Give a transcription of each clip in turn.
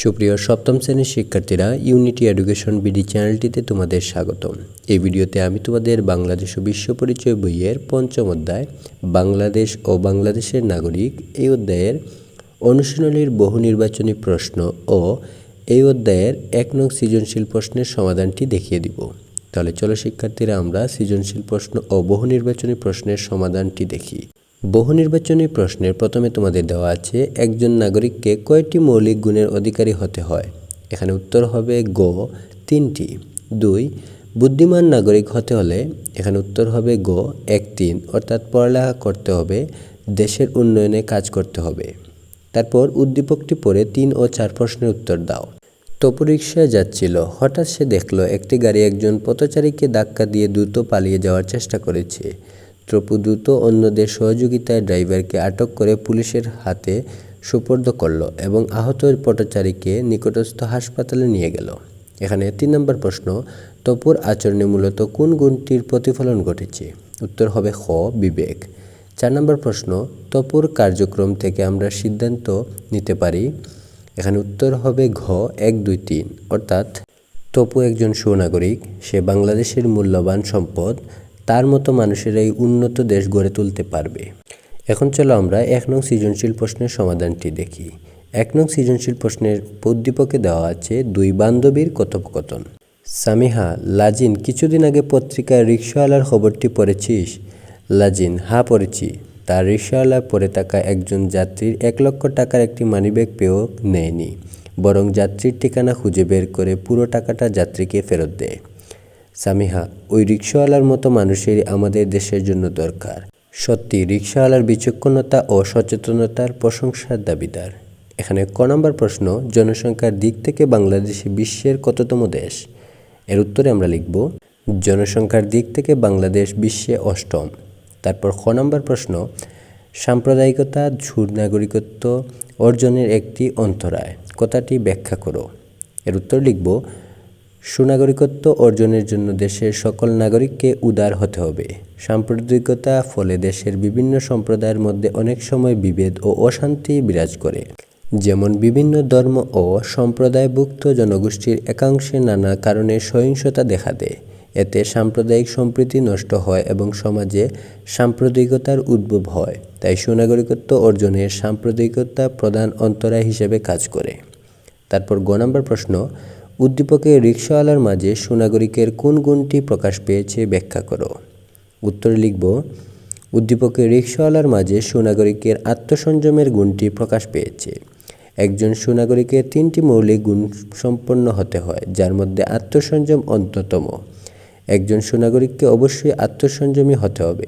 সুপ্রিয় সপ্তম শ্রেণির শিক্ষার্থীরা ইউনিটি এডুকেশন বিডি চ্যানেলটিতে তোমাদের স্বাগতম। এই ভিডিওতে আমি তোমাদের বাংলাদেশ ও বিশ্ব পরিচয় বইয়ের পঞ্চম অধ্যায়, বাংলাদেশ ও বাংলাদেশের নাগরিক, এই অধ্যায়ের অনুশীলনীর বহু নির্বাচনী প্রশ্ন ও এই অধ্যায়ের এক নং সৃজনশীল প্রশ্নের সমাধানটি দেখিয়ে দিব। তাহলে চলো শিক্ষার্থীরা, আমরা সৃজনশীল প্রশ্ন ও বহু নির্বাচনী প্রশ্নের সমাধানটি দেখি। বহু নির্বাচনী প্রশ্নের প্রথমে তোমাদের দেওয়া আছে, একজন নাগরিককে কয়টি মৌলিক গুণের অধিকারী হতে হয়? এখানে উত্তর হবে গ, তিনটি। দুই, বুদ্ধিমান নাগরিক হতে হলে, এখানে উত্তর হবে গ এক তিন অর্থাৎ পড়ালেখা করতে হবে, দেশের উন্নয়নে কাজ করতে হবে। তারপর উদ্দীপকটি পড়ে তিন ও চার প্রশ্নের উত্তর দাও। তপু রিক্সায় যাচ্ছিল, হঠাৎ সে দেখল একটি গাড়ি একজন পথচারীকে ধাক্কা দিয়ে দ্রুত পালিয়ে যাওয়ার চেষ্টা করেছে। তপু দ্রুত অন্যদের সহযোগিতায় ড্রাইভারকে আটক করে পুলিশের হাতে সুপর্দ করল এবং আহত পথচারীকে নিকটস্থ হাসপাতালে নিয়ে গেল। এখানে তিন নম্বর প্রশ্ন, তপুর আচরণে মূলত কোন গুণটির প্রতিফলন ঘটেছে? উত্তর হবে খ, বিবেক। চার নম্বর প্রশ্ন, তপুর কার্যক্রম থেকে আমরা সিদ্ধান্ত নিতে পারি? এখানে উত্তর হবে ঘ, এক, দুই, তিন। অর্থাৎ, তপু একজন সুনাগরিক, সে বাংলাদেশের মূল্যবান সম্পদ তার মতো মানুষের এই উন্নত দেশ গড়ে তুলতে পারবে। এখন চলো আমরা এক নং সৃজনশীল প্রশ্নের সমাধানটি দেখি। এক নং সৃজনশীল প্রশ্নের উদ্দীপকে দেওয়া আছে দুই বান্ধবীর কথোপকথন। সামিহা, লাজিন, কিছুদিন আগে পত্রিকায় রিক্সাওয়ালার খবরটি পড়েছিস? লাজিন, হা, পড়েছি। তার রিক্সাওয়ালা পরে থাকা একজন যাত্রীর এক লক্ষ টাকার একটি মানিব্যাগ পেয়েও নেয়নি। বরং যাত্রীর ঠিকানা খুঁজে বের করে পুরো টাকাটা যাত্রীকে ফেরত দেয়। সামিহা, ওই রিক্সাওয়ালার মতো মানুষেরই আমাদের দেশের জন্য দরকার। সত্যি রিক্সাওয়ালার বিচক্ষণতা ও সচেতনতার প্রশংসার দাবিদার। এখানে ক নম্বর প্রশ্ন, জনসংখ্যার দিক থেকে বাংলাদেশ বিশ্বের কততম দেশ? এর উত্তরে আমরা লিখব, জনসংখ্যার দিক থেকে বাংলাদেশ বিশ্বে অষ্টম। তারপর খ নম্বর প্রশ্ন, সাম্প্রদায়িকতা ঝুর নাগরিকত্ব অর্জনের একটি অন্তরায়। কথাটি ব্যাখ্যা করো। এর উত্তর লিখব সুনাগরিকত্ব অর্জনের জন্য দেশের সকল নাগরিককে উদার হতে হবে। সাম্প্রদায়িকতা ফলে দেশের বিভিন্ন সম্প্রদায়ের মধ্যে অনেক সময় বিভেদ ও অশান্তি বিরাজ করে। যেমন বিভিন্ন ধর্ম ও সম্প্রদায়ভুক্ত জনগোষ্ঠীর একাংশে নানা কারণে সহিংসতা দেখা দেয়। এতে সাম্প্রদায়িক সম্প্রীতি নষ্ট হয় এবং সমাজে সাম্প্রদায়িকতার উদ্ভব হয়। তাই সুনাগরিকত্ব অর্জনের সাম্প্রদায়িকতা প্রধান অন্তরায় হিসেবে কাজ করে। তারপর গ নম্বর প্রশ্ন উদ্দীপকে রিক্সাওয়ালার মাঝে সোনাগরিকের কোন গুণটি প্রকাশ পেয়েছে ব্যাখ্যা করো। উত্তরে লিখব, উদ্দীপকে রিক্সাওয়ালার মাঝে সুনাগরিকের আত্মসংযমের গুণটি প্রকাশ পেয়েছে। একজন সুনাগরিকের তিনটি মৌলিক গুণ সম্পন্ন হতে হয়, যার মধ্যে আত্মসংযম অন্যতম একজন সুনাগরিককে অবশ্যই আত্মসংযমী হতে হবে।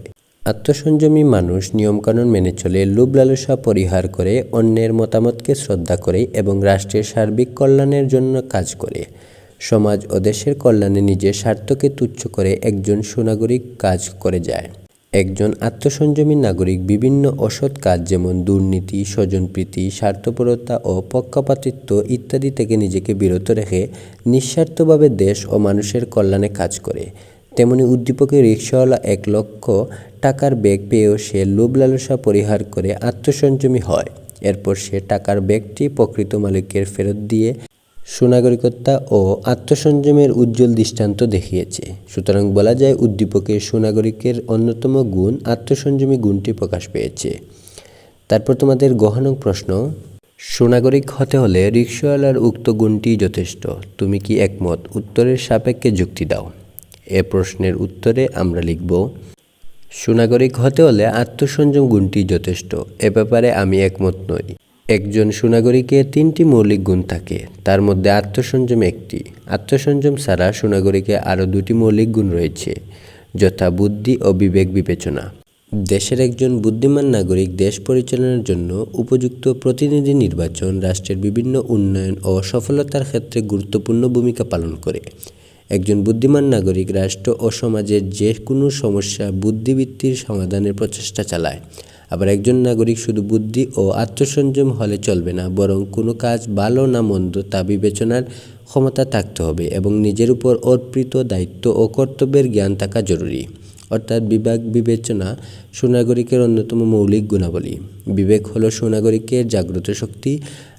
আত্মসংযমী মানুষ নিয়মকানুন মেনে চলে লোভ লালসা পরিহার করে, অন্যের মতামতকে শ্রদ্ধা করে এবং রাষ্ট্রের সার্বিক কল্যাণের জন্য কাজ করে। সমাজ ও দেশের কল্যাণে নিজের স্বার্থকে তুচ্ছ করে একজন সুনাগরিক কাজ করে যায়। একজন আত্মসংযমী নাগরিক বিভিন্ন অসৎ কাজ যেমন দুর্নীতি, স্বজনপ্রীতি, স্বার্থপরতা ও পক্ষপাতিত্ব ইত্যাদি থেকে নিজেকে বিরত রেখে, নিঃস্বার্থভাবে দেশ ও মানুষের কল্যাণে কাজ করে। তেমনি উদ্দীপকে রিক্সাওয়ালা এক লক্ষ টাকার ব্যাগ পেয়েও সে লোভ লালসা পরিহার করে আত্মসংযমী হয়। এরপর সে টাকার ব্যাগটি প্রকৃত মালিকের ফেরত দিয়ে সুনাগরিকতা ও আত্মসংযমের উজ্জ্বল দৃষ্টান্ত দেখিয়েছে। সুতরাং বলা যায়, উদ্দীপকের সুনাগরিকের অন্যতম গুণ আত্মসংযমী গুণটি প্রকাশ পেয়েছে। তারপর তোমাদের গহন প্রশ্ন, সুনাগরিক হতে হলে রিক্সাওয়ালার উক্ত গুণটি যথেষ্ট। তুমি কি একমত? উত্তরের সাপেক্ষে যুক্তি দাও। এ প্রশ্নের উত্তরে আমরা লিখব, সুনাগরিক হতে হলে আত্মসংযম গুণটি যথেষ্ট, এ ব্যাপারে আমি একমত নই। একজন সুনাগরিকের তিনটি মৌলিক গুণ থাকে, তার মধ্যে আত্মসংযম একটি। আত্মসংযম ছাড়া সুনাগরিকে আরও দুটি মৌলিক গুণ রয়েছে, যথা বুদ্ধি ও বিবেক বিবেচনা। দেশের একজন বুদ্ধিমান নাগরিক দেশ পরিচালনার জন্য উপযুক্ত প্রতিনিধি নির্বাচন, রাষ্ট্রের বিভিন্ন উন্নয়ন ও সফলতার ক্ষেত্রে গুরুত্বপূর্ণ ভূমিকা পালন করে। একজন বুদ্ধিমান নাগরিক রাষ্ট্র ও সমাজের যে কোনো সমস্যা বুদ্ধিবৃত্তির সমাধানের প্রচেষ্টা চালায়। আবার একজন নাগরিক শুধু বুদ্ধি ও আত্মসংযম হলে চলবে না, বরং কোনো কাজ ভালো না মন্দ তা বিবেচনার ক্ষমতা থাকতে হবে এবং নিজের উপর অর্পিত দায়িত্ব ও কর্তব্যের জ্ঞান থাকা জরুরি। অর্থাৎ বিবেক বিবেচনা সুনাগরিকের অন্যতম মৌলিক গুণাবলী। বিবেক হলো সুনাগরিকের জাগ্রত শক্তি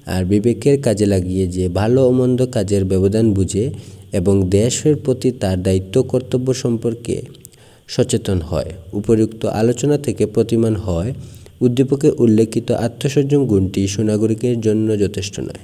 আর বিবেকের কাজে লাগিয়ে যে ভালো ও মন্দ কাজের ব্যবধান বুঝে এবং দেশের প্রতি তার দায়িত্ব কর্তব্য সম্পর্কে সচেতন হয়। উপরুক্ত আলোচনা থেকে প্রতিমান হয় উদ্দীপকে উল্লেখিত আত্মসংযম গুণটি সুনাগরিকের জন্য যথেষ্ট নয়।